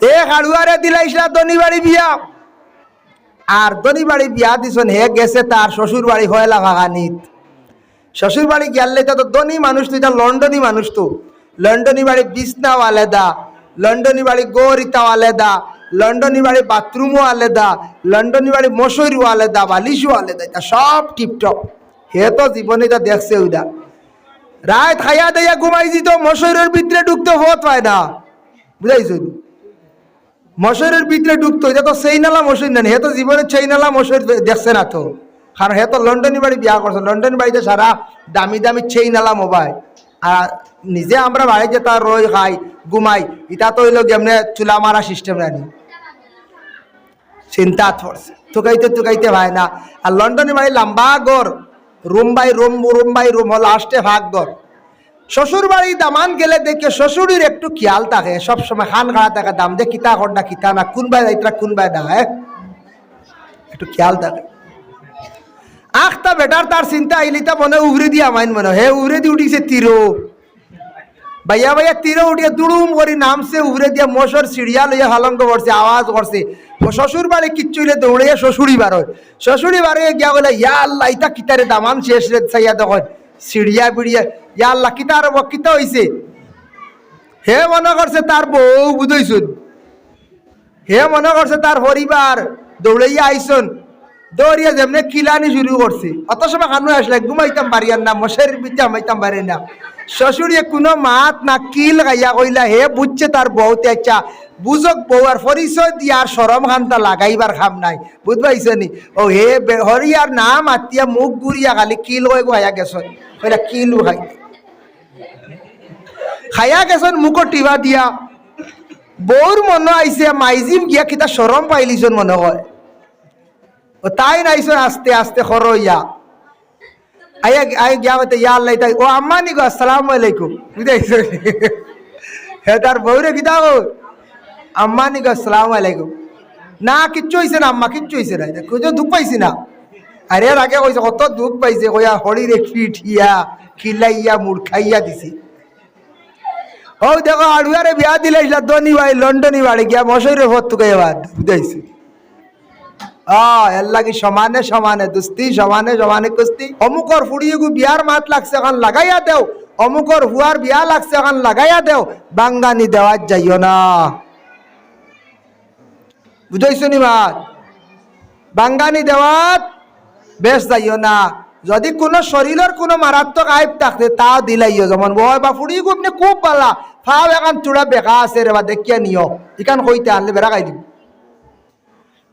এ হাড়ুয়ারে দিলাইছিলা বাড়ি বিয়া। আর বাড়ি বিয়া দিছন হে গেছে তার শ্বশুর বাড়ি হয়লা ভাগানিত শ্বশুর বাড়ি গেলে তো ধনী মানুষ তো, এটা লন্ডনী মানুষ তো। লন্ডনী বাড়ি বিছনাও আলাদা, লন্ডনী বাড়ি গৌরিতাও আলাদা, লন্ডনী বাড়ি বাথরুমও আলাদা, লন্ডনী বাড়ি মশারিও আলাদা, বালিশও আলাদা, এটা সব টিপটপ। হে তো জীবনে এটা দেখছে ওইটা রাত খাইয়া দেয়া ঘুমাই দিত মশারির ভিতরে ঢুকতে হত পায় না। বুঝাইছ? মশারির ভিতরে ঢুকতো, এটা তো সেই নালা মশারি না হে তো জীবনে সেই নালা মশারি দেখছে না তো। কারণ হে তো লন্ডনী বাড়ি বিয়া করছে, লন্ডন বাড়িতে সারা দামি দামি সেই নালা মোবাইল। আর নিজে আমরা বাড়িতে তার রই, খাই, ঘুমাই, এটা তো হইল গেমনে চুলা মারা সিস্টেম রানি চিন্তা পড়ছে তুকাইতে তুকাইতে ভাই না। আর লন্ডনে বাড়ি লম্বা গড় room by room room by room, হল আসতে ভাগ গড় শ্বশুর বাড়ি দামান গেলে দেখে শ্বশুরের একটু খেয়াল থাকে। সবসময় খান খাড়া থাকে, দাম দে কিতা কর কিতা না, কোন কোনবাই যাইতরা কোনবাই না হ্যাঁ? একটু খেয়াল থাকে। আখটা বেটার তার চিন্তা আইলি তা মনে উগরে দিয়া মাইন মনে, হে উগরে দিয়ে উঠিছে তীরও ভাইয়া ভাইয়া তীরে উঠিয়ে দুড়ুম করে নামছে উগরে দিয়া মশর সিঁড়িয়া লইয়া হালঙ্গ করছে আওয়াজ করছে শ্বশুর বাড়ি কিচ্ছু হইলে দৌড়িয়া শ্বশুরি বার হয়। শ্বশুরি বারে গিয়া বলে ইয়া আল্লাহ, ইতা কিতারে দামান শেষ রে চাইয়া দেখো সিঁড়িয়া বিড়িয়া ইয়া আল্লাহ কিতা আর হইছে হে মনে করছে তার বউ বুঝইছুন হে মনে করছে তার পরিবার দৌড়াইয়া আইসন দৌড়িয়া যেমনি কিলানি শুরু করছে। অত সময় খানু আসলে ঘুমাইতাম আর না মশারির ভিতরে আমাইতাম পারি না। শ্বশুরিয়ে কোনো মাত না কিল গাইয়া কইলা, হে বুঝছে তার বহুত আচ্ছা বুঝক বউ আর পরিচয় দিয়ার সরম খানটা লাগাইবার খাম নাই। বুঝবাইছে নি? ও হে হরিয়ার নাম আতিয়া মুখ গুড়িয়া খালি কিল কই খাইয়া গেছন। কইলা কিলু খাই খাইয়া গেছন মুখো টিভা দিয়া। বউর মনে আইছে, মাইজিম গিয়া কিতা সরম পাইলিছন মনে হয় ও তাই নাইছন আস্তে আস্তে খর ইয়া আয়া, আয় গিয়া বলতে ইয়া আল্লাহ তাই ও আম্মা নি গো, আসসালামু আলাইকুম। বুঝাইছ হে তার বউরে গো আম্মা নি গো, আসসালামু আলাইকুম। না, কিচ্ছু হইছে না আম্মা, কিচ্ছু হইছে না। কুজো দুঃখ পাইছি না। আরে, এর আগে কত দুঃখ পাইছে, কইয়া হরিরে ফিটিয়া খিলাইয়া মুড়খাইয়া দিছি। ও দেখো, আড়ুয়ারে বিয়া দিলে দনি ভাই লন্ডনী বাড়ি গিয়া মশাইরে ভর তুকে এবার বুঝাইছি লাগি সমানে সমানে দুস্তি সমানে সমানে কুস্তি। অমুকর ফুড়িয়ে গু বিয়ার মাত লাগছে এখন লাগাইয়া দেও। অমুকর হুয়ার বিয়া লাগছে এখন লাগাইয়া দেও। বাঙ্গানি দেওয়ার যাইও না। বুঝাইছো নি মাত? বাঙ্গানি দেওয়াত বেশ যাইও না। যদি কোনো শরীরের কোনো মারাত্মক আইব থাকতে তা দিলাইও। যেমন বয় বা ফুড়ি গুপনে খুব পালা। ফাও এখন চূড়া বেকা আছে রে বা, দেখিয়া নিও ইখান কইতে আনলে বেড়া খাই দিব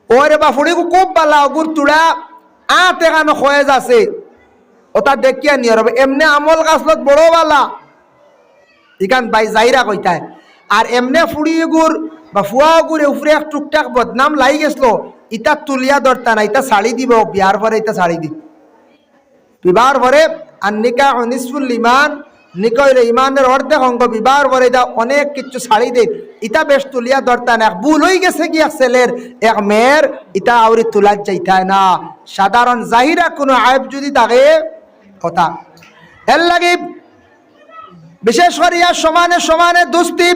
ওরে বা ফুড়ি খুব পালা অগুর চূড়া আট এখানো খয়েজ আছে ওটা দেখিয়া নিও রবে এমনি আমল গাছত বড় বালা। ইখান বাই যাইরা কইতায় আর এমনে ফুড়ি গুর বা ফুয়া গুড়ে উপরে এক টুকটাক বদনাম লাই গেছিল ইটা তুলিয়া ধরতা না ইটা শাড়ি দিব বিয়ার পরে ইটা শাড়ি দিব বিবাহর পরে আর নিকা অনিসফুল ইমান নিকা হইলে ইমানের অর্ধেক অঙ্গ বিবাহ পরে এটা অনেক কিছু শাড়ি দেয় ইটা বেশ তুলিয়া ধরতা না ভুল হয়ে গেছে কি এক ছেলের? এক মেয়ের ইটা আউরি তুলার যাইতায় না। সাধারণ জাহিরা কোনো আয়ব যদি তাকে কথা। এর লাগে বিশেষ করিয়া সমানে সমানে দুস্তি,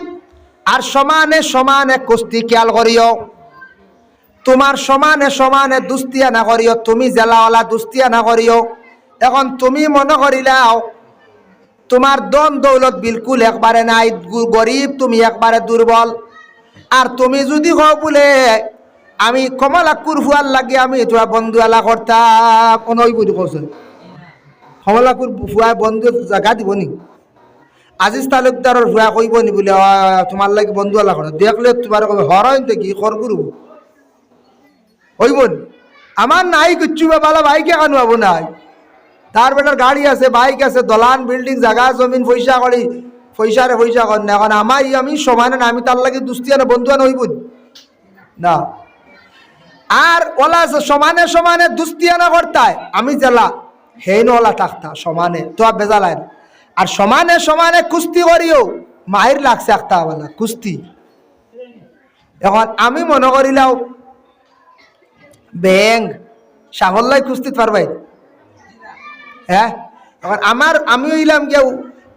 আর সমানে সমানে কুস্তি খেয়াল করিও। তোমার সমানে সমানে দুস্তিয়া না করিও, তুমি জেলাওয়ালা দুস্তিয়া না করিও। এখন তুমি মনে করিলাও তোমার দম দৌলত বিলকুল একবারে নাই গরিব তুমি একবারে দুর্বল। আর তুমি যদি হও বলে আমি কমলাকুর ফুয়ার লাগে আমি তোরা বন্ধু এলা করতাম কোনো বুঝি কৌশল কমলাকুর ফুয়া বন্ধু জাগা দিব নি? আজিজ তালুকদারের ভুয়া কইব নি বলে "অ, তোমার লাগে বন্ধু আলা করে দেখলে তোমার কবে তো কি কর করব হইব? আমার নাই কিচ্ছু বালা বাইকে কেন হব নাই। তার বেটার গাড়ি আছে বাইক আছে, দলান বিল্ডিং জায়গা, জমিন, পয়সা করি পয়সারে পয়সা কর না। এখন আমার আমি সমানে না, আমি তার লাগে দুস্তি আনা বন্ধু আনা হইব না। আর ওলা সমানে সমানে দুস্তি আনা করতায়। আমি জেলা, হেন ওলা থাকতা, সমানে, তো আর বেজালায় আর সমানে সমানে কুস্তি করিও মাহির লাগছে একটা বলা, কুস্তি। এখন আমি মনে করিলাও ব্যাং সাহল্লাই কুস্তি পারবাই হ্যাঁ? আমার আমি হইলাম কেউ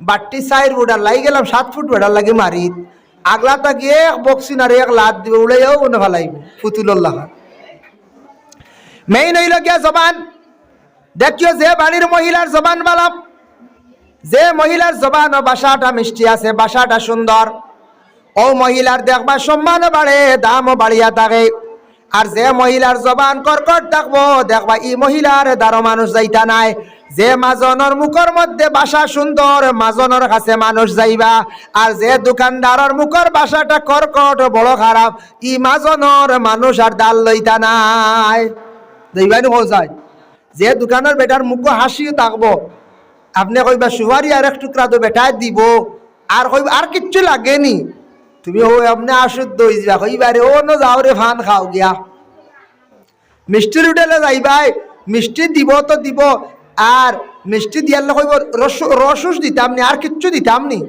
বাট্টি সাইড ওটার লাগি গেলাম, সাত ফুট ওটার লাগে মারি আগলাটা গিয়ে বক্সিন আর এক লাত দিবে, উড়াইয়াও মনে ভালাইব পুতুল্লাহ মেইন হইল গিয়া জবান। দেখিও যে বাড়ির মহিলার জবান বালাম। যে মহিলার জবান, ও বাসাটা মিষ্টি আছে, বাসাটা সুন্দর। ও মহিলার দেখবা সম্মানও বাড়ে, দামও বাড়িয়া থাকে। আর যে মহিলার জবান কর্কট থাকব, দেখবা ই মহিলার দ্বারা মানুষ যাইতা নাই। যে মাজনের মুখর মধ্যে বাসা সুন্দর, মাজনের কাছে মানুষ যাইবা। আর যে দোকানদারের মুখর বাসাটা কর্কট, বড় খারাপ, ই মাজনের মানুষ আর ডাল লইতা নাই। হো যায়। যে দোকানের বেটার মুখ হাসিও থাকব। আপনি কইবা, সুপারি আর এক টুকরা তো বেটায় দিব। আর কইবা, আর কিচ্ছু লাগেনি। তুমি ও আপনি আসুদ্ধ হয়ে যাবা কইবারে ও ন যাও রে, ফান খাও গিয়া। মিষ্টির হোটেলে যাইবাই। মিষ্টি দিব তো দিব আর মিষ্টি দিয়ার কইব রস, রসুস দিতাম নি আর কিচ্ছু দিতাম নি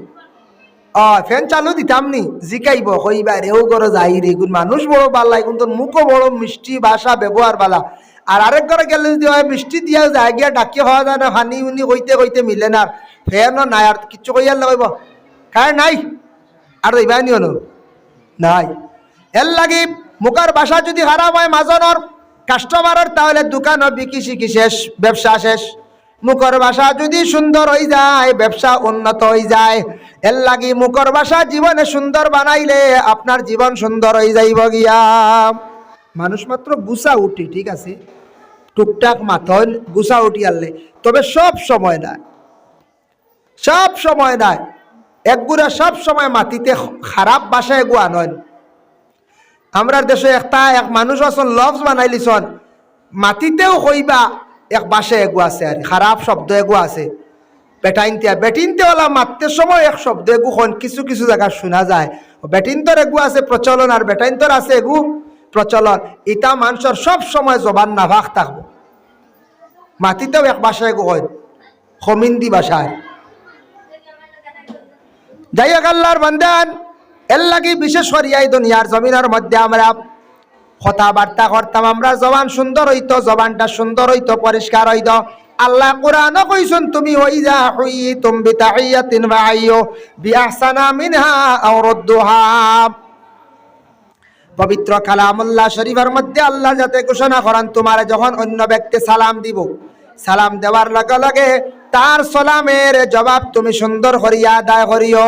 অ ফ্যান চালু দিতাম নি জিকাইব, কইবা, রেও করে যাই রে, গুণ মানুষ বড় বালা কিন্তু মুখও বড় মিষ্টি ভাষা ব্যবহার বালা। আর আরেক ঘরে গেলে যদি হয়, মিষ্টি দিয়া যায় গিয়া ডাকি হওয়া যায় না, হানি উনি কইতে কইতে মিলে না ফ্যানও নাই, আর কিচ্ছু কইয়ার লাগাইব কার নাই? আর রইবা নিও নাই। এর লাগি মুখার বাসা যদি খারাপ হয়, মাজনের কাস্টমারের তাহলে দোকানও বিকি শিকি শেষ? ব্যবসা শেষ? মুখর ভাষা যদি সুন্দর হয়ে যায়, ব্যবসা উন্নত হয়ে যায়। এর লাগি মুখর ভাষা জীবনে সুন্দর বানাইলে আপনার জীবন সুন্দর হয়ে যাইব গিয়া। মানুষ মাত্র গুছা উঠি, ঠিক আছে? টুকটাক মাথন গুছা উঠি আনলে। তবে সব সময় না সব সময় নাই। একগুড়া সব সময় মাটিতে খারাপ বাসায় গুয়া নয়। আমরা দেশে একটা, এক মানুষ আছেন লভস বানাইলিছন মাটিতেও কইবা, এক বাসে এগু আছে আর, খারাপ শব্দ এগু আছে। বেটাইনতে বেটিনতে ওলা মারতে সময় এক শব্দ এগু খন কিছু কিছু জায়গা শোনা যায়। বেটিনতর এগু আছে, প্রচলন আর বেটাইনতর আছে এগু প্রচলন। ইটা মানুষের সব সময় জবান নাভাগ থাকব। মাটিতেও এক বাসায় এগু হয় খমিন্দি বাসায়। যাই আল্লাহর বান্দান। এর লাগি বিশেষ করিয়াই দুনিয়ার জমিনের মধ্যে আমরা কথাবার্তা করতাম, আমরা জবান সুন্দর হইত, জবানটা সুন্দর হইত, পরিষ্কার হইত। আল্লাহ কোরআন কইছুন, তুমি হই যা হই তুম বিতাহিয়াতিন বাইয়ো বিআহসানা মিনহা আও রদ্দুহা। পবিত্র কালামুল্লাহ শরীফের মধ্যে আল্লাহ যাতে ঘোষণা করেন, তোমার যখন অন্য ব্যক্তি সালাম দিব, সালাম দেওয়ার লগে লগে তার সালামের জবাব তুমি সুন্দর করিয়া আদায় করিও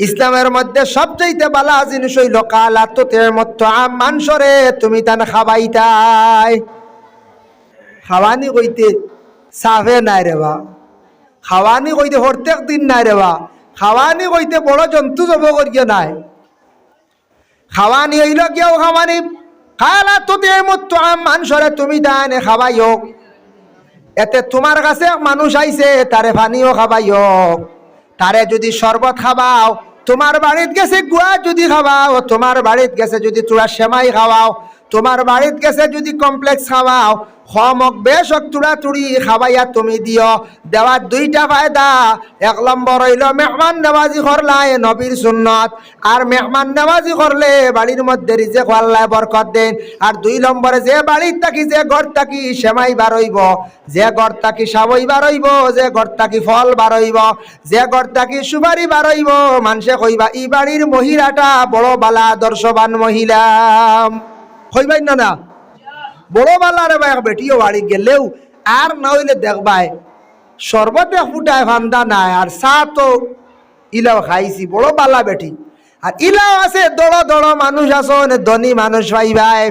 ইসলামের মধ্যে সবচাইতে বালা জিনিস হইল কালা তুতিমুত তুআম মানসরে তুমি তান খাবাইতাই খাওয়ানি কইতে সাফে নাই রে বা। খাওয়ানি কইতে প্রত্যেক দিন নাই রে বা। খাওয়ানি কইতে বড় জন্তু জব করিয়া নাই। খাওয়ানি হইল কিয়াও খাওয়ানি? খালা তোতে মতো মানুষরে তুমি দানে খাবাইও। এতে তোমার কাছে মানুষ আইছে, তারে পানিও খাবাইও। তারে যদি শরবত খাওয়াও, তোমার বাড়িত গেছে গুয়া যদি খাওয়াও, তোমার বাড়িত গেছে যদি তোরা সেমাই খাওয়াও তোমার বাড়িত গেছে যদি কমপ্লেক্স খাওয়াও হমক বেশ তুড়া তুড়ি খাবাইয়া তুমি দিও। দেওয়ার দুইটা ফায়দা। এক নম্বর হইল মেহমান নেওয়াজি করলাই নবীর সুন্নত। আর মেহমান নেওয়াজি করলে বাড়ির মধ্যে রিজে খোয়াল্লায় বরকত দেন। আর দুই নম্বরে যে বাড়ির থাকি, যে ঘর থাকি, সেমাই বারইব যে ঘর থাকি সাবই বারইব যে ঘর থাকি ফল বারইব যে ঘর থাকি সুপারি বারইব মানুষে কইবা, ই বাড়ির মহিলাটা বড় বালা আদর্শবান মহিলা। কইবাই না না। বড় বালা রে ভাই বেটিও বাড়ি গেলেও আর না হইলে দেখবাই। সর্বতে ফুটায় ফান্দা নাই, আর চা তো ইলাও খাইছি, বড় বালা বেটি। আর ইলাও আছে, দড় দড় মানুষ আছেন ধনী মানুষ ভাই ভাই।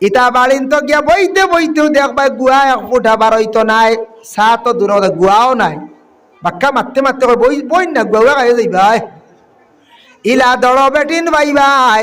ইটা বাড়িন তো গিয়া বইতে বইতেও দেখবাই গুয়া এক ফুটা বার হইতো নাই, চা তো দূর গুয়াও নাই। বাক্কা মারতে মারতে বই বই না গুয়া খাই যাইবাই ইলা দড় বেটিন ভাই ভাই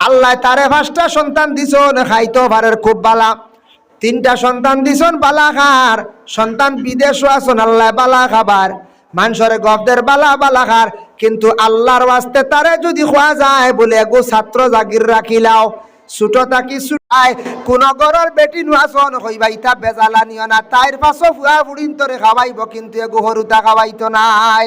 আল্লাহ তারে পাঁচটা সন্তান দিছন, খাইতো ভারের খুব বালা। তিনটা সন্তান দিছন, বালা খার। সন্তান বিদেশও আসন আল্লাহ বালা খাবার। মানুষের গবদের বালা বালা খার। কিন্তু আল্লাহর ওয়াস্তে তারে যদি খোয়া যায়, বলে এগো ছাত্র জাগির রাখিলাও ছোট থাকি ছুটাই কোন গরর বেটি নুয়াছন হইবা ইটা বেজালা নিও না। তাইর পাশো ফুয়া ফুড়িন তোরে খাওয়াইব, কিন্তু এগো হরুতা খাওয়াইতো নাই।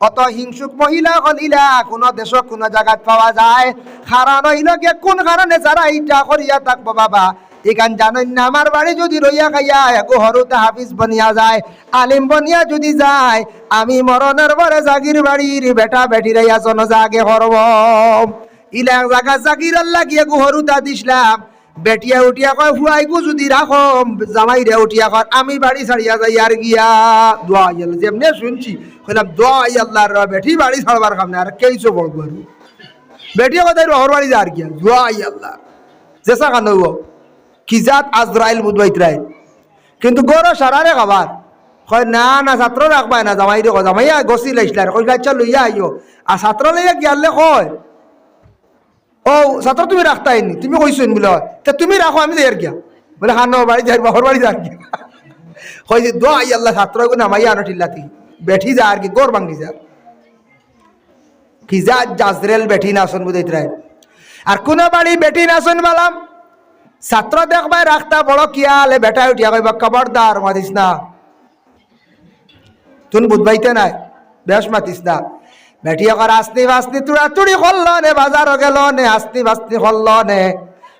অত হিংসুক মহিলা হলিলা কোনো দেশ কোনো জায়গাত পাওয়া যায়। কারণ হইল গে কোন কারণে যারা ইটা করিয়া থাকব বাবা? এখান জানেন না, আমার বাড়ি যদি রইয়া খাইয়া একো হরুতে হাফিজ বনিয়া যায়, আলিম বনিয়া যদি যায়, আমি মরণের পরে জাগির বাড়ির বেটা বেটি রাইয়া জন জাগে হরব ইলা জাগা জাগির আল্লাহ গিয়ে গো হরুতা দিসলাম বেটিয়া উঠিয়া কয় ফুয়াই গো যদি রাখো জামাই রে উঠিয়া কর আমি বাড়ি ছাড়িয়া যাই আর গিয়া। দোয়া আল্লাহ, যেমনে শুনছি, কইলাম, দোয়া আল্লাহ র বেটি বাড়ি ছাড়বার কাম না আর কেইছো বলব আর বেটিয়া কথা হর বাড়ি যা আর গিয়া। দোয়া আল্লাহ। জেসা কান হইব। কিজাত আজরাইল বুধবাইতরাইল কিন্তু গরো সারারে খাবার। কয়, না না, ছাত্র রাখবাই না, জামাই রে জামাইয়া গছি লাইছিলার কইলা আচ্ছা লইয়া আইও। আর ছাত্র লইয়া গিয়ালে কয় ও, ছাত্র তুমি রাখতাইনি তুমি কইছো বলে তা তুমি রাখো আমি যাই আর গিয়া বলে হানো বাড়ি যাই বাহর বাড়ি যার গিয়া কই যে দোয়া আই আল্লাহ ছাত্র নামাই আনো ঠিল্লাতি। বেঠি যা আর কি গোর ভাঙ্গি যা কিজা জাজরেল বেঠি না শুনব দেইতরাই আর কোন বাড়ি বেটি না শুনবালাম ছাত্র দেখবাই রাখতা বড় কিয়ালে বেটাই উঠিয়া কইবা খবরদার মাতিস না। তুন বুধবাইতে নাই, বেশ মাতিস না। বেটি এখন আস্তি বাস্তি তুড়ি করল নে বাজার গেল নে আস্তি বাস্তি করল নে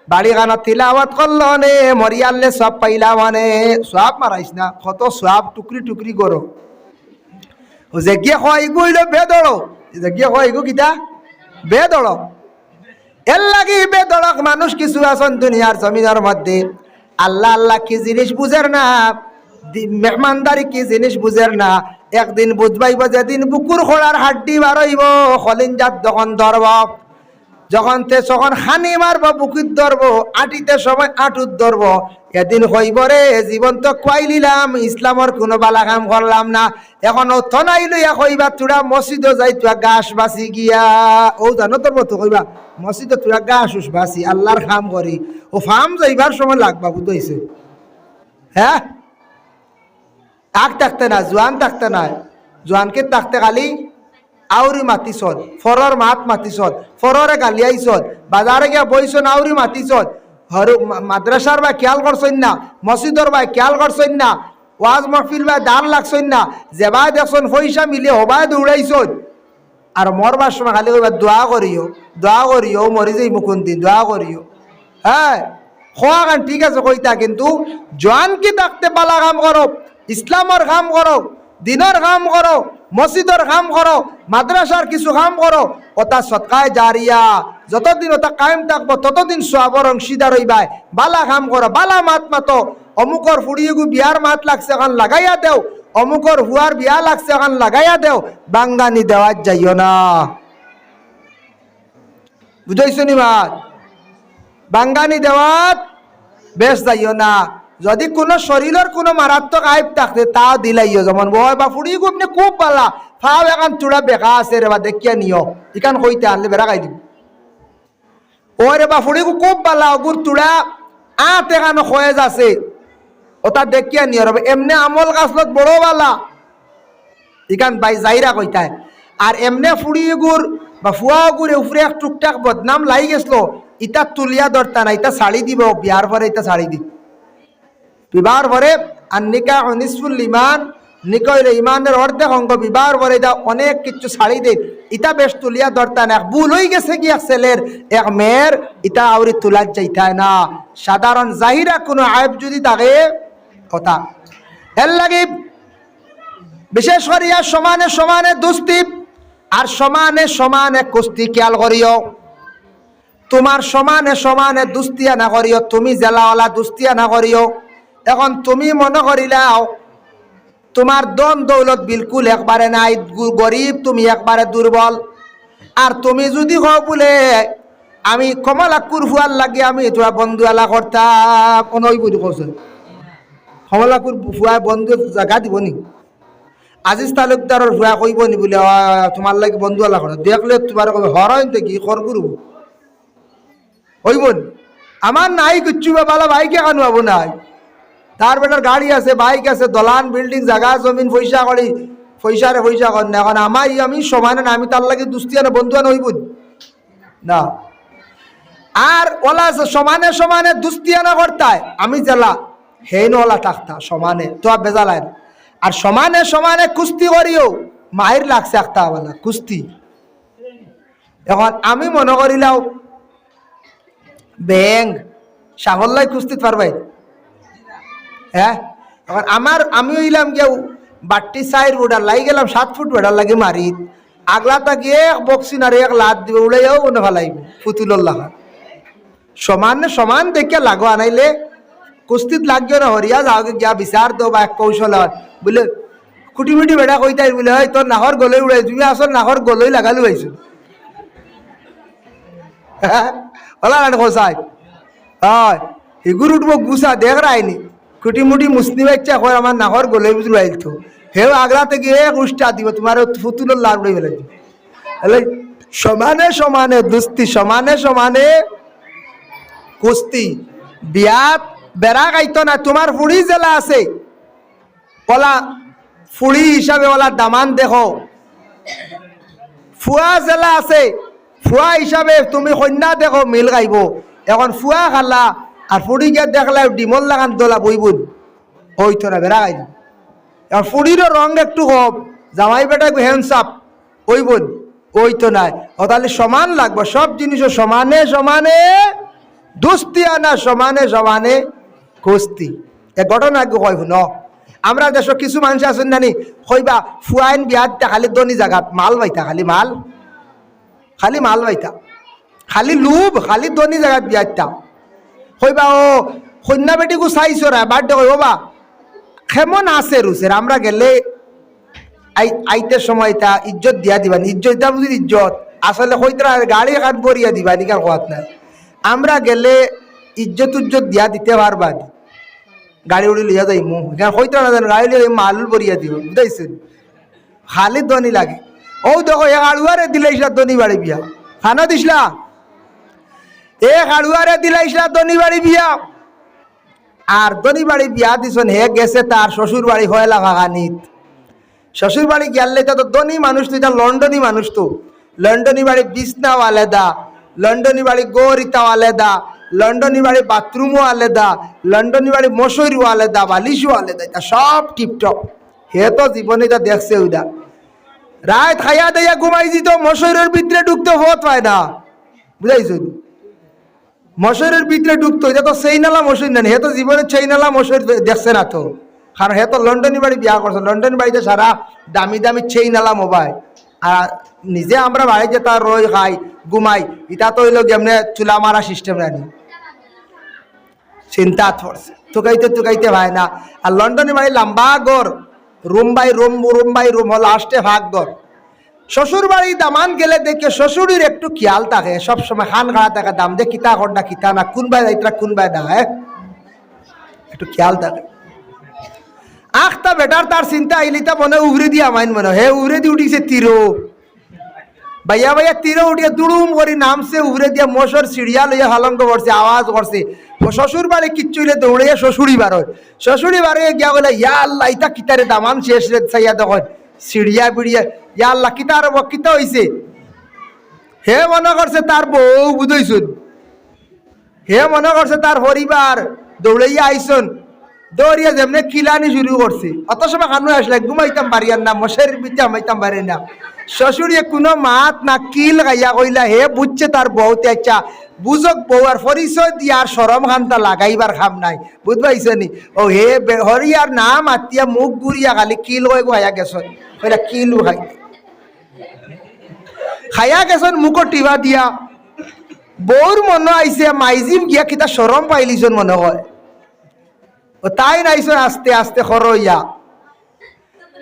বাড়ি গানত তিলাওয়াত করল নে মরিয়ালে সব পাইলা মানে সব মারাইস না, কত সব টুকরি টুকরি করো ও যে গিয়ে হয় গইল বেদড়ো যে গিয়ে হয় গো কিতা বেদড়ো এর লাগি বেদড়ক মানুষ কিছু আছেন দুনিয়ার জমিনের মধ্যে। আল্লাহ আল্লাহ কি জিনিস বুঝের না? মেহমানদারি কি জিনিস বুঝের না? একদিন বুঝবাইব, যেদিন বুকুর খোলার হাড্ডি বারইব খলিন জাত যখন ধরব, যখন তে তখন হানি মারব বুকুর ধরব, আটিতে সময় আটুত ধরব, এদিন হইব রে, জীবন তো খুয়াই নিলাম ইসলামর কোনো বালা কাম করলাম না, এখন ও থনাই লইয়া কইবা, তুরা মসজিদ যাই তুয়া গাছ বাসি গিয়া। ও, জানো তোর মতো কইবা, মসজিদ তুরা গাছ বাসি আল্লাহর কাম করি। ও ফার্ম যাইবার সময় লাগবা, বুঝাইছে। হ্যাঁ? আগ থাকতে না জোয়ান থাকতে নাই। জোয়ানকে থাকতে খালি আউরি মাতিছন ফরর মাত মাতিছন ফররে গালি আইছন বাজারে গিয়া বইছন আউরি মাতিছন হরু মাদ্রাসার বা খেয়াল করছন না মসজিদর বা খেয়াল করছন না ওয়াজ মহফিল বা দান লাগছন না যেবাই দেখছন পয়সা মিলে হবাই দৌড়াইছন আর মরবার সময় খালি কইবা দোয়া করিও দোয়া করিও মরি যাই মুকুন্দি দোয়া করিও হ্যাঁ খোয়া গান ঠিক আছে কইতা, কিন্তু জোয়ান কি থাকতে পালা কাম করো ইসলামর কাম করো দিনের কাম করো মসজিদর কাম করো মাদ্রাসার কিছু কাম করো ওটা সৎকায় জারিয়া যতদিন ওটা কায়েম থাকব, ততদিন সোয়াবর অংশীদার হইবাই বালা কাম করো বালা মাত মাতো। অমুকর ফুড়িয়েগু বিয়ার মাত লাগছে এখন লাগাইয়া দেও। অমুকর হুয়ার বিয়া লাগছে এখন লাগাইয়া দেও। বাঙ্গানি দেওয়ার যাইও না। বুঝাইছো নি মাত? বাঙ্গানি দেওয়াত বেশ যাইও না। যদি কোনো শরীরের কোনো মারাত্মক আইব থাকতে, তা দিলাইও। যেমন বয় বা ফুড়ি গুপনে খুব পালা। ফাও এখন চূড়া বেকা আছে রে বা, দেখিয়া নিও। ইখান কইতে আনলে বেড়া খাই দিব। ও রে বা, ফুড়ি খুব পালা ওগুর তুড়া আট এখান খয়েজ আছে। ওটা দেখিয়া নিও রে এমনি আমল গাছত বড় বালা ইখান বাই যাইরা কইতায় আর এমনে ফুড়ি গুড় বা ফুয়া গুড়ে উপরে এক টুকটাক বদনাম লাই গেছিল ইটা তুলিয়া ধরতা না ইটা শাড়ি দিব বিয়ার পরে ইটা শাড়ি দি। বিবাহর পরে, আর নিকা অনিসফুল ইমান নিকইলে ইমানের অর্ধেক অঙ্গ বিবাহর পরে এটা অনেক কিছু শাড়ি দে ইটা বেশ তুলিয়া ধরতা না ভুল হয়ে গেছে কি এক ছেলের? এক মেয়ের ইটা আউরি তুলার যাইতায় না। সাধারণ জাহিরা কোনো আয়ব যদি থাকে কথা। এর লাগে বিশেষ করিয়া সমানে সমানে দুস্তি, আর সমানে সমানে কুস্তি খেয়াল করিও। তোমার সমানে সমানে দুস্তিয়া না করিও, তুমি জেলাওয়ালা দুস্তিয়া না করিও। এখন তুমি মনে করিলাও তোমার দন দৌলত বিলকুল একবারে নাই গরিব তুমি একবারে দুর্বল। আর তুমি যদি হও বলে আমি কমলাকুর ফুয়ার লাগে আমি তোরা বন্ধু এলা করতাম। কোন ওই বুঝি কৌশ কমলাকুর ফুয়া বন্ধু জাগা দিব নি? আজিজ তালুকদারের ফুয়া কইব নি বলে "অ, তোমার লাগে বন্ধু এলা করে দেখলে তোমার কবে হরণ কি কর করব হইব আমার নাই কিচ্ছু বালা বাইকে কানু আবো নাই। তার বেটার গাড়ি আছে বাইক আছে, দলান বিল্ডিং জাগা জমিন, পয়সা করি পয়সা রে পয়সা কর না। এখন আমার আমি সমানে না আমি তার লাগে দুস্তি আনে, বন্ধু হইব। নি? না আর ওলা সমানে সমানে দুস্তি আনা করতায়। আমি জেলা, হেন ওলা থাকতা, সমানে, তো বেজালায় না। আর সমানে সমানে কুস্তি করিও, মাহির লাগছে একটা বলা, কুস্তি। এখন আমি মনে করিলাও ব্যাং সাহল্লাই কুস্তি পারবাই। হ্যাঁ? আমার আমি হইলাম কেউ বাট্টি সাইড বুডার লাগি গেলাম, সাত ফুট বেড়ার লাগে মারি আগলা এক বক্সিন আর এক লাত দিবে, উড়াইয়াও মনে ভালাইব ফুতুলর লাগা সমান সমান দেখে লাগো আনাইলে, কুস্তিত লাগিও না হরিয়া, যাওগে গিয়া বিচার দো বা এক কৌশল হয়। বলে, খুটি মুটি বেড়া কইতাই বলে, হয়, তোর নাহর গলই উড়াই, তুমি আসল নাহর গলই লাগালো আইছো। ওলা না কোসাই হয় এগুর উঠবো গুসা দেখ রায়নি খুটি মুটি মুসলিম বাচ্চা কয় আমার নাহর গলই বুঝলো আইতো হেও থেকে এক উষ্টা দিব, তোমার ফুতুলোর লাল উড়ে ফেলে হলে সমানে সমানে দুস্তি, সমানে সমানে কুস্তি। বিয়াত বেড়া গাইতো না, তোমার ফুড়ি জেলা আছে। ওলা ফুড়ি হিসাবে ওলা দামান দেখো। ফুয়া জেলা আছে, ফুয়া হিসাবে তুমি কন্যা দেখো, মিল গাইব। এখন ফুয়া খালা আর ফুড়ি গিয়ে দেখলে ডিমল লাগান দোলা বইবুন। হইতো না, বেড়া গাইব এখন ফুড়িরও রং একটু কম, জামাই বেটা হ্যান্ডসাপ ওইবুন ওইতো নাই ও তাহলে সমান লাগবে, সব জিনিসও সমানে সমানে, দুস্তি আনা সমানে সমানে কুস্তি। এ ঘটনা কয় শুন। আমরা দেশ কিছু মানুষ আছেন নানি কইবা ফুয়াইন বিয়াত খালি দনি জাগাত, মাল বাইতা খালি মাল। খালি মাল বাইতা খালি লুব, খালি দনি জাগাত বিয়াতটা। কইবা ও কন্যা বেটিকু চাইছো রা বার্থডে কইব বা কেমন আছে রুসের আমরা গেলে আই আইতে সময় তা ইজ্জত দিয়া দিবানি ইজ্জত এটা বুঝি ইজ্জত? আসলে হইতরা গাড়ি কাঠ বরিয়া দিবানি কার কথা নাই আমরা গেলে ইজ্জত উজ্জত দিয়া দিতে পারবা নি। গাড়ি উড়ি লিয়া যাই মু এখানে হইতরা না জানো গাড়ি লিয়া মাল বরিয়া দিব বুঝাইছেন খালি দনি লাগে। ও দেখো, এক আড়ুয়ারে দিলাইছিলা দনি বাড়ি বিয়া খানা দিছিলা এক আড়ুয়ারে দিলাইছিলা দনি বাড়ি বিয়া। আর বাড়ি বিয়া দিছন হে গেছে তার শ্বশুর বাড়ি হয়লা ভাগানিত। শ্বশুর বাড়ি গেলে তো ধনী মানুষ তো এটা লন্ডনী মানুষ তো। লন্ডনী বাড়ি বিছনাও আলাদা, লন্ডনী বাড়ি গৌরিতাও আলাদা, লন্ডনী বাড়ি বাথরুমও আলাদা, লন্ডনী বাড়ি মশারিও আলাদা, বালিশও আলাদা, এটা সব টিপটপ। হে তো জীবনে এটা দেখছে ওইটা রাত খাইয়া দেয়া ঘুমাই দিত মশারির ভিতরে ঢুকতে, হত পায় না। বুঝাইছো? মশারির ভিতরে ঢুকতো এটা তো সেই নালা মশারি না হে তো জীবনে সেই নালা মশারি দেখছে না তো। কারণ হে তো লন্ডনী বাড়ি বিয়া করছে, লন্ডন বাড়িতে সারা দামি দামি চেই নালা মোবাইল। আর নিজে আমরা বাড়িতে তার রই, খাই, ঘুমাই, এটা তো হইল গেমনে চুলা মারা সিস্টেম রানি চিন্তা পড়ছে তুকাইতে তুকাইতে ভাই না। আর লন্ডনে বাড়ি লম্বা গড় room by room room by room হল লাস্টে ভাগ গর শ্বশুর বাড়ি দামান গেলে দেখে শ্বশুরের একটু খেয়াল থাকে। সবসময় খান খাড়া থাকে, দাম দে, কিতা কন্ডা কিতা না, কোন কোনবাই যাইতরা কোনবাই দা হ্যাঁ? একটু খেয়াল থাকে। আখটা বেটার তার চিন্তা আইলিতা মনে উগরে দিয়া মাইন মনে, হে উগরে দিয়ে উঠিছে তীরো ভাইয়া ভাইয়া তীরে উঠিয়ে দুড়ুম করে নামছে উগরে দিয়া মশর সিঁড়িয়া লইয়া হালঙ্গ করছে আওয়াজ করছে শ্বশুর বাড়ি কিচ্ছু হইলে দৌড়াইয়া শ্বশুরি বার হয়। শ্বশুরি বারে গিয়া বলে ইয়া আল্লাহ, ইতা কিতারে দামান শেষ রে চাইয়া তখন সিঁড়িয়া বিড়িয়া ইয়া আল্লাহ আর কিতা হয়েছে হে মনে করছে তার বউ বুঝইছুন হে মনে করছে তার পরিবার দৌড়াইয়া আইসন দৌড়িয়া যেমনে কিলানি শুরু করছে অত সময় কানু আসলে ঘুমাইতাম বাড়িয়ার না মশের বিতাম আমাইতাম বাড়ি না শ্বশুরিয়ে কোনো মাত না কিল গাইয়া কইলা, হে বুঝছে তার বউতে আচ্ছা বুঝক বউ আর পরিচয় দিয়ে আর সরম খানটা লাগাইবার খাম নাই, বুঝবাইছে নি? ও হে হরিয়ার নাম আত্মীয়া মুখ গুড়িয়া খালি কিল কই খাইয়া গেছন। কইলা কিলু খাই, খাইয়া গেছন মুখো টিবা দিয়া। বউর মনে আইছে, মাইজিম গিয়া কিতা সরম পাইলিছন মনে হয়। ও তাই নাইছন আস্তে আস্তে খর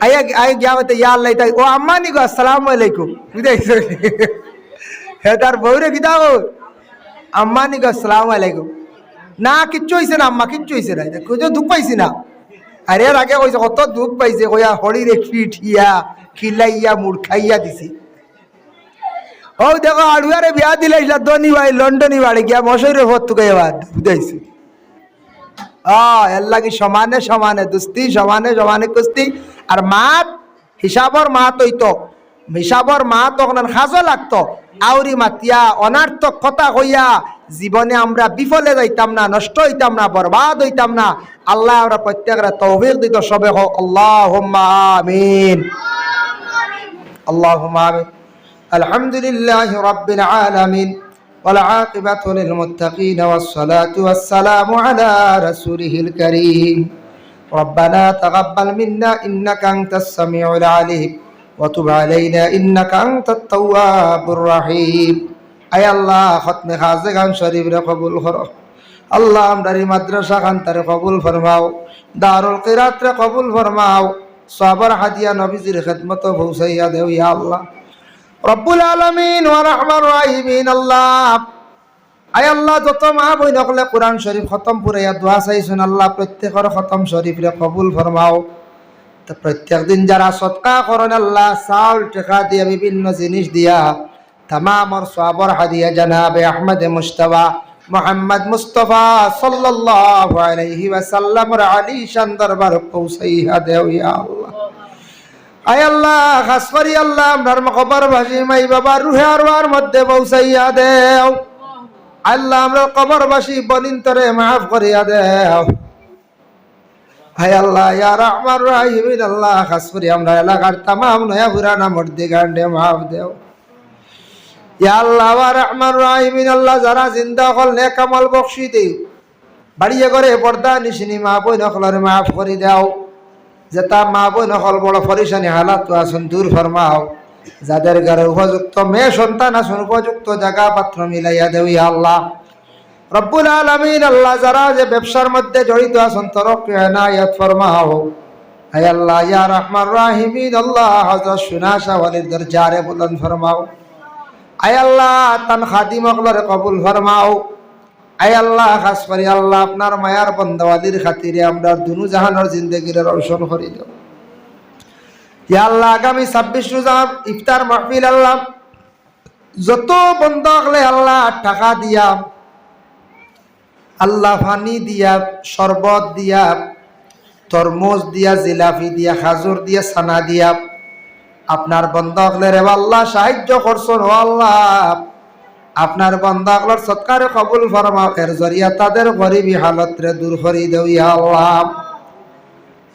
আইয়া আই গিয়া ইয়া আল্লাহ তাই ও আম্মা নি গো, আসসালামু আলাইকুম। বুঝাইছো হে তার বউরে আম্মা নি আসসালামু আলাইকুম। না, কিচ্ছু হয়েছে না, আম্মা, কিচ্ছু হয়েছে না। কিছু দুঃখ পাইছি না। আর, এর আগে কত দুঃখ পাইছে, কইয়া হরিরে পিঠিয়া খিলাইয়া মুড়খাইয়া দিছি। ও দেখো, আড়ুয়ারে বিয়া দনি ভাই গিয়া এর সমানে সমানে দুস্তি, সমানে সমানে কুস্তি। আর মাত হিসাবর মাত হইতো হিসাবর মাত তখন সাজো লাগতো আউরি মাতিয়া অনার্থক কথা কইয়া জীবনে আমরা বিফলে যাইতাম না নষ্ট হইতাম না বরবাদ হইতাম না আল্লাহ আমরা প্রত্যেকরা তৌফিক দিত সবে হোক আল্লাহ আমিন اللهم آمين الحمد لله رب العالمين والعاقبة للمتقين والصلاة والسلام على رسوله الكريم ربنا تقبل منا إنك أنت السميع العليم وتب علينا إنك أنت التواب الرحيم أي الله ختم خازقان شريف قبول خرو আল্লাহ আমরারি মাদ্রাসা খান্তারে কবুল ফরমাও দারুল কিরাত রে কবুল ফরমাও সবার হাদিয়া নবীজির খেদমত পৌঁছাইয়া দেও ইয়া আল্লাহ রব্বুল আলামিন ওয়া রাহমান রাহিমিন আল্লাহ আয় আল্লাহ, যত মা বই নকলে কোরআন শরীফ খতম পুরাইয়া দোয়া চাইছুন, আল্লাহ প্রত্যেকর খতম শরীফ রে কবুল ফরমাও। তো প্রত্যেক দিন যারা সৎকা করেন, আল্লাহ চাউল টেকা দিয়া, বিভিন্ন জিনিস দিয়া তামামর সবর হাদিয়া জানাবে আহমদ মুস্তফা মোহাম্মদ মুস্তফা সাল্লাল্লাহু আলাইহি ওয়াসাল্লামর আলী শান দরবার পৌঁছাইয়া দেও ইয়া আল্লাহ। আয় আল্লাহ, খাস করি আল্লাহ আমরার খবর ভাসি মাই বাবা রুহে আরওয়ার মধ্যে পৌঁছাইয়া দেও। আল্লাহ আমরা কবরবাসী বনিন্তরে মাফ করিয়া দেও। হায় আল্লাহ, ইয়া রহমান রাহিমিন আল্লাহ, খাস করি আমরা এলাকার তামাম নয়া পুরানা মর্দি গান্ডে মাফ দেও। ইয়া আল্লাহ রহমান রাহিমিন আল্লাহ, যারা জিন্দা হল নে কামল বকশি বাড়িয়ে করে পর্দা, নিশিনি মা বই নকলের মাফ করে দাও। যেটা মা বই নকল বড় পরিশানি হালাত আসুন দূর ফরমাও। যাদের ঘরে উপযুক্ত মেয়ে সন্তান আসুন উপযুক্ত জায়গা পাত্র মিলাইয়া ইয়া আল্লাহ। রব্বুল আলমিন আল্লাহ যারা যে ব্যবসার মধ্যে জড়িত আছেন, তরক এনায়াত ফরমাও। হায় আল্লাহ, ইয়া রহমান রাহিমিন, আল্লাহ হযরত সুনাশা ওয়ালির দরজারে বুলন্দ ফরমাও। আয় আল্লাহ, তান খাদিম অকলরে কবুল ফরমাও। আয় আল্লাহ, খাস করি আল্লাহ, আপনার মায়ার বন্দাওয়ালির খাতিরে আমরা দুনু জাহানের জিন্দগির রোশন করি দেব আল্লাহ, আগামী ছাব্বিশ রোজা ইফতার মাহফিল আল্লাহ। যত বন্ধ হলে আল্লাহ টাকা দিয়া, আল্লাহ পানি দিয়া, শরবত দিয়া, তরমুজ দিয়া, জিলাপি দিয়া, খাজুর দিয়া, ছানা দিয়া। আপনার বন্ধকলে রে আল্লাহ সাহায্য করছেন, ও আল্লাহ। আপনার বন্ধকলর সৎকারে কবুল ফরমাও, এর জরিয়া তাদের গরিবী হালত রে দূর করি ইয়া আল্লাহ।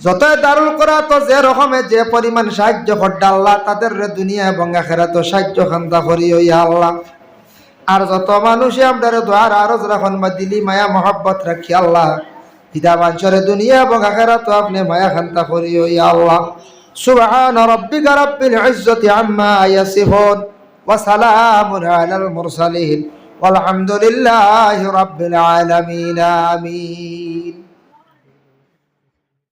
যতই দারুল করা তো যে রকমে যে পরিমাণ সাহায্য করডা আল্লাহ তাদের রে দুনিয়া এবং আখেরাত সাহায্য খান্দা করি ও ইয়া আল্লাহ আর যত মানুষে আপনার দোয়ার আরজ রাখন বা দিলি মায়া মহব্বত রাখি আল্লাহ পিতা বাঞ্চরে দুনিয়া এবং আখেরা তো আপনি মায়া খান্তা করি ওই আল্লাহ সুবহান রব্বিকা রাব্বিল ইজ্জতি আম্মা ইয়াসিফুন ওয়া সালামুন আলাল মুরসালিন والحمد لله رب العالمين آمين